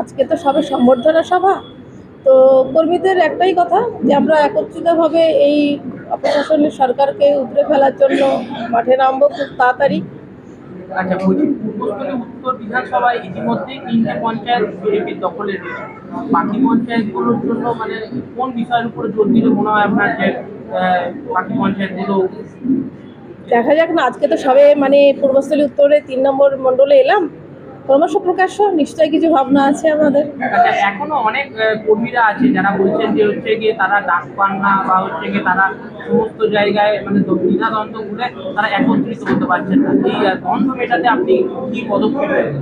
আজকে তো সবে সম্বর্ধনা সভা তো কর্মীদের একটাই কথা যে আমরা একত্রিতভাবে এই প্রশাসনের সরকারকে উপরে ফেলার জন্য মাঠে নামবো খুব তাড়াতাড়ি। আচ্ছা বলছি পূর্বস্থলী উত্তর বিধানসভায় ইতিমধ্যে তিনটে পঞ্চায়েত বিজেপির দখলে রয়েছে। বাকি পঞ্চায়েতগুলোর জন্য মানে কোন বিষয়ের উপরে জোর দিলে মনে হয় আপনার যে বাকি পঞ্চায়েতগুলো দেখা যাক না আজকে তো সবে মানে পূর্বস্থলী উত্তরে তিন নম্বর মণ্ডলে এলাম। ক্রমশ প্রকাশ্য নিশ্চয়ই কিছু ভাবনা আছে আমাদের? আচ্ছা এখনও অনেক কর্মীরা আছে যারা বলছেন যে হচ্ছে গিয়ে তারা ডাক পান না বা হচ্ছে গিয়ে তারা সমস্ত জায়গায় মানে দ্বিধাদ্বন্দ্ব ঘুরে তারা একত্রিত হতে পারছেন না। এই দ্বন্দ্ব মেটাতে আপনি কি পদক্ষেপ নেবেন?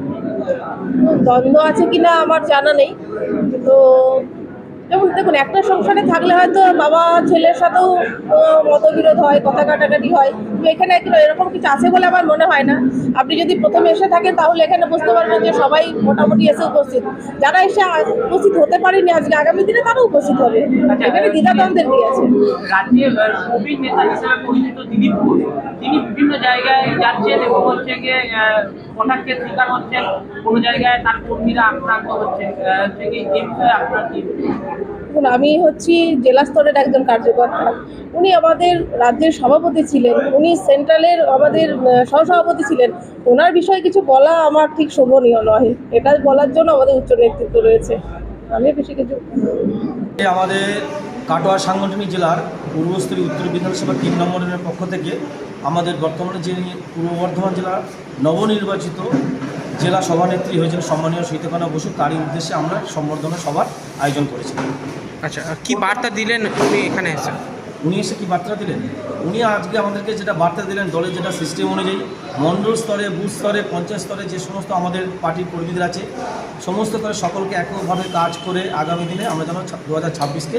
দ্বন্দ্ব আছে কিনা আমার জানা নেই। তো যেমন দেখুন একটা সংসারে থাকলে হয়তো বাবা ছেলের সাথেও মতবিরোধ হয় কথা কাটাকাটি হয়। কিন্তু এখানে কি এরকম কিছু আছে বলে আমার মনে হয় না। আপনি যদি প্রথমে এসে থাকেন তাহলে এখানে বুঝতে পারবেন যে সবাই মোটামুটি এসে উপস্থিত। যারা এসে উপস্থিত হতে পারেনি আজকে আগামী দিনে তারাও উপস্থিত হবে। এখানে দ্বিধাদ্বন্দ্বের কি আছে? তিনি বিভিন্ন জায়গায় যাচ্ছেন এবং হচ্ছে গিয়ে কটাক্ষের শিকার হচ্ছেন। কোনো জায়গায় তার কর্মীরা আক্রান্ত হচ্ছেন। হচ্ছে বিষয়ে আপনার কি দেখুন, আমি হচ্ছি জেলা স্তরের একজন কার্যকর্তা উনি আমাদের রাজ্যের সভাপতি ছিলেন, উনি সেন্ট্রালের আমাদের সহসভাপতি ছিলেন। ওনার বিষয়ে কিছু বলা আমার ঠিক শোভনীয় নয়। এটা বলার জন্য আমাদের উচ্চ নেতৃত্ব রয়েছে। আমি বেশি কিছু আমাদের কাটোয়া সাংগঠনিক জেলার পূর্বস্থলী উত্তর বিধানসভা তিন নম্বরের পক্ষ থেকে আমাদের বর্তমানে যিনি পূর্ব বর্ধমান জেলার নবনির্বাচিত জেলা সভানেত্রী হয়েছেন সম্মানীয় শৈতকানা বসু, তারই উদ্দেশ্যে আমরা সম্বর্ধনা সভার আয়োজন করেছি। আচ্ছা কি বার্তা দিলেন উনি এখানে এসে? উনি এসে কি বার্তা দিলেন? উনি আজকে আমাদেরকে যেটা বার্তা দিলেন দলের যেটা সিস্টেম অনুযায়ী মণ্ডল স্তরে বুথ স্তরে পঞ্চায়েত স্তরে যে সমস্ত আমাদের পার্টির কর্মীদের আছে সমস্ত স্তরে সকলকে এককভাবে কাজ করে আগামী দিনে আমরা যেন দু হাজার ছাব্বিশকে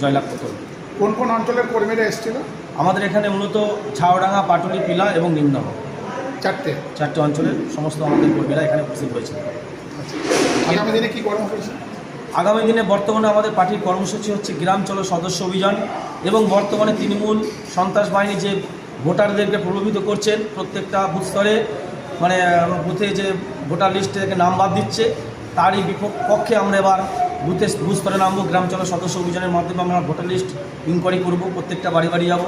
জয়লাভ করতে পারি। কোন কোন অঞ্চলের কর্মীরা এসেছিল? আমাদের এখানে মূলত ঝাউডাঙ্গা পাটুলি পিলা এবং নিমদহ। চারটে। চারটে অঞ্চলের সমস্ত আমাদের কর্মীরা এখানে উপস্থিত হয়েছে আগামী দিনে কি কর্মসূচি আগামী দিনে বর্তমানে আমাদের পার্টির কর্মসূচি হচ্ছে গ্রাম চলো সদস্য অভিযান এবং বর্তমানে তৃণমূল সন্ত্রাস বাহিনী যে ভোটারদেরকে প্রলোভিত করছেন প্রত্যেকটা বুথ স্তরে মানে বুথে যে ভোটার লিস্ট থেকে নাম বাদ দিচ্ছে, তারই বিপক্ষে আমরা এবার বুথে, বুথ স্তরে নামবো। গ্রাম চলো সদস্য অভিযানের মাধ্যমে আমরা ভোটার লিস্ট ইনকোয়ারি করব। প্রত্যেকটা বাড়ি বাড়ি যাব।